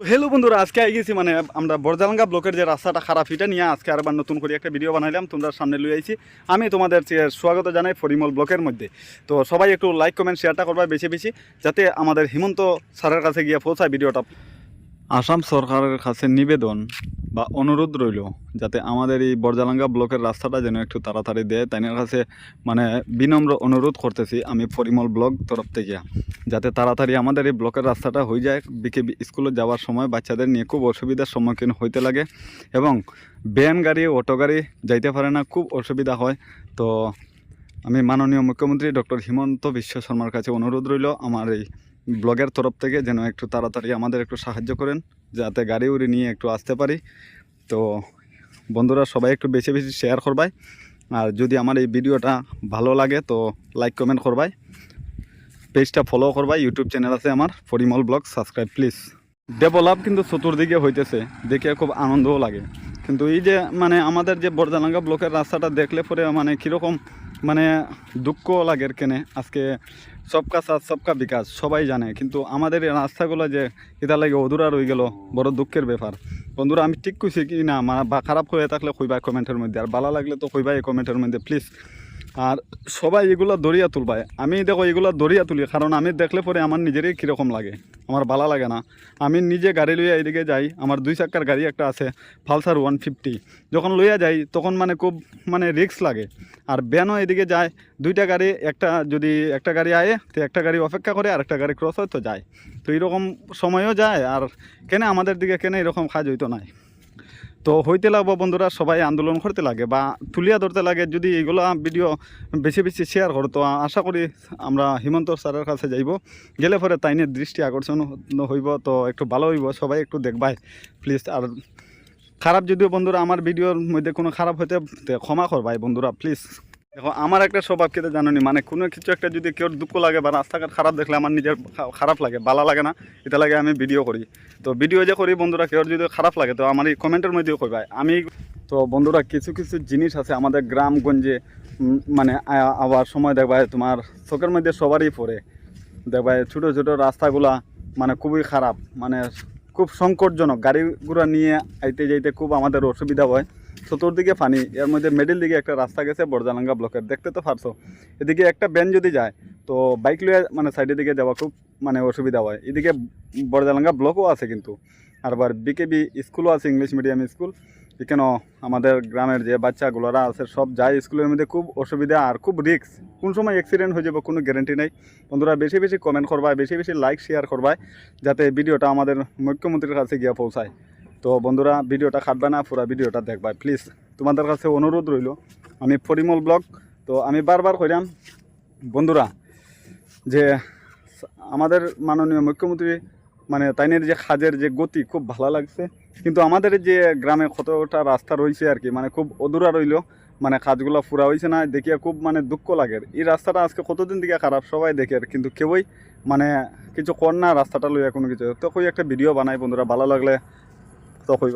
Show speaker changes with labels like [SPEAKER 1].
[SPEAKER 1] Hello বন্ধুরা, আজকে I গেছি মানে আমরা বরজালাঙ্গা ব্লকের যে রাস্তাটা খারাপ এটা নিয়ে আজকে আরবার নতুন করে একটা ভিডিও বানাইলাম। তোমরা সামনে লুই আইছি। আমি তোমাদের স্বাগত জানাই ফরিমল ব্লকের মধ্যে। তো সবাই একটু লাইক কমেন্ট শেয়ারটা করবা বেশি বেশি, যাতে আমাদের হিমন্ত স্যারের কাছে গিয়ে পৌঁছায় ভিডিওটা আসাম সরকারের কাছে নিবেদন। বা অনুরোধ রইল যাতে আমাদের এই বরজালাঙ্গা ব্লকের রাস্তাটা যেন একটু তাড়াতাড়ি দেয়। তাইনের কাছে মানে বিনম্র অনুরোধ করতেছি আমি পরিমল ব্লক তরফ থেকে, যাতে তাড়াতাড়ি আমাদের এই ব্লকের রাস্তাটা হয়ে যায়। বিকেবি স্কুলে যাওয়ার সময় বাচ্চাদের নিয়ে খুব অসুবিধার সম্মুখীন হইতে লাগে এবং ভ্যান গাড়ি, অটো গাড়ি যাইতে পারে না, খুব অসুবিধা হয়। তো আমি মাননীয় মুখ্যমন্ত্রী ডক্টর হিমন্ত বিশ্ব শর্মার কাছে অনুরোধ রইল আমার এই ব্লগের তরফ থেকে যেন একটু তাড়াতাড়ি আমাদের একটু সাহায্য করেন, যাতে গাড়ি উড়ি নিয়ে একটু আসতে পারি। তো বন্ধুরা, সবাই একটু বেশি বেশি শেয়ার করবাই। আর যদি আমার এই ভিডিওটা ভালো লাগে, তো লাইক কমেন্ট করবাই। পেজটা ফলো করবা ইউটিউব চ্যানেল আছে আমার, Parimal blog subscribe please develop কিন্তু চতুর্দিকে হইতেছে, দেখে খুব আনন্দও লাগে। কিন্তু এই যে মানে আমাদের যে বরজালাঙ্গা ব্লকের রাস্তাটা দেখলে পরে মানে কীরকম মানে দুঃখ লাগে কেনে। আজকে সবকা সাথ, সবকা বিকাশ, সবাই জানে। কিন্তু আমাদের এই রাস্তাগুলো যে এটা লাগে অধুরা রয়ে গেল, বড় দুঃখের ব্যাপার। বন্ধুরা, আমি ঠিক কইছি কি না মা- বা খারাপ হয়ে থাকলে কইবা কমেন্টের মধ্যে, আর ভালো লাগলে তো কইবা এই কমেন্টের মধ্যে প্লিজ আর সবাই এগুলো দরিয়া তুলবায় আমি দেখো এগুলো দরিয়া তুলি, কারণ আমি দেখলে পরে আমার নিজেরই কীরকম লাগে, আমার ভালো লাগে না। আমি নিজে গাড়ি লইয়া এদিকে যাই, আমার দুই চাক্কার গাড়ি একটা আছে ফালসার ওয়ান ফিফটি। যখন লইয়া যাই, তখন মানে খুব মানে রিক্স লাগে। আর ব্যানও এদিকে যায়, দুইটা গাড়ি, একটা যদি একটা গাড়ি আয়ে, তো একটা গাড়ি অপেক্ষা করে, আর একটা গাড়ি ক্রস হয়, তো যায়। তো এরকম সময়ও যায়, আর কেন আমাদের দিকে কেন এরকম কাজ হইতো নাই। তো হইতে লাগবো বন্ধুরা, সবাই আন্দোলন করতে লাগে বা তুলিয়া ধরতে লাগে। যদি এগুলো ভিডিও বেশি বেশি শেয়ার করো, তো আশা করি আমরা হিমন্ত স্যারের কাছে যাইব। গেলে পরে তাইনের দৃষ্টি আকর্ষণ হইব, তো একটু ভালো হইব, সবাই একটু দেখবাই। প্লিজ আর খারাপ যদিও বন্ধুরা, আমার ভিডিওর মধ্যে কোনো খারাপ হইতে ক্ষমা করবাই বন্ধুরা প্লিজ দেখো, আমার একটা স্বভাব কেটে জানি মানে কোনো কিছু একটা যদি কেউ দুঃখ লাগে বা রাস্তাঘাট খারাপ দেখলে আমার নিজের খারাপ লাগে ভালো লাগে না, এটা লাগে আমি ভিডিও করি। তো ভিডিও যে করি বন্ধুরা, কেউ যদি খারাপ লাগে, তো আমার এই কমেন্টের মধ্যেও কইবাই আমি, তো বন্ধুরা, কিছু কিছু জিনিস আছে আমাদের গ্রামগঞ্জে মানে আবার সময় দেখবাই তোমার চোখের মধ্যে সবারই পড়ে। দেখবাই ছোটো ছোটো রাস্তাগুলা মানে খুবই খারাপ মানে খুব সংকটজনক। গাড়িগুলো নিয়ে আইতে, যাইতে খুব আমাদের অসুবিধা হয়। চতুর্দিকে পানি এর মধ্যে মিডিল দিকে একটা রাস্তা গেছে বরজালাঙ্গা ব্লকের, দেখতে তো পারছ এদিকে একটা ব্যান যদি যায়, তো বাইক লয়ে মানে সাইডের দিকে যাওয়া খুব মানে অসুবিধা হয়। এদিকে বরজালাঙ্গা ব্লকও আছে কিন্তু, আর আবার বিকেবি স্কুলও আছে ইংলিশ মিডিয়াম স্কুল এখানে আমাদের গ্রামের যে বাচ্চাগুলোরা আছে, সব যায় স্কুলের মধ্যে, খুব অসুবিধা আর খুব রিস্ক কোন সময় অ্যাক্সিডেন্ট হয়ে যাবে কোনো গ্যারেন্টি নেই। বন্ধুরা, বেশি বেশি কমেন্ট করবায় বেশি বেশি লাইক শেয়ার করবায় যাতে ভিডিওটা আমাদের মুখ্যমন্ত্রীর কাছে গিয়ে পৌঁছায়। তো বন্ধুরা, ভিডিওটা খাটবে না, পুরো ভিডিওটা দেখবাই প্লিজ তোমাদের কাছে অনুরোধ রইল, আমি পরিমল ব্লগ, তো আমি বারবার কইলাম বন্ধুরা, যে আমাদের মাননীয় মুখ্যমন্ত্রী মানে তাইনের যে কাজের যে গতি খুব ভালো লাগছে, কিন্তু আমাদের যে গ্রামে কতটা রাস্তা রয়েছে আর কি মানে খুব অধুরা রইল মানে কাজগুলো পুরা হয়েছে না, দেখিয়া খুব মানে দুঃখ লাগে। এই রাস্তাটা আজকে কতদিন থেকে খারাপ, সবাই দেখে আর কিন্তু কেউই মানে কিছু কর না, রাস্তাটা লইয়া কোনো কিছু। তো কই একটা ভিডিও বানাই বন্ধুরা, ভালো লাগলে তো কইবা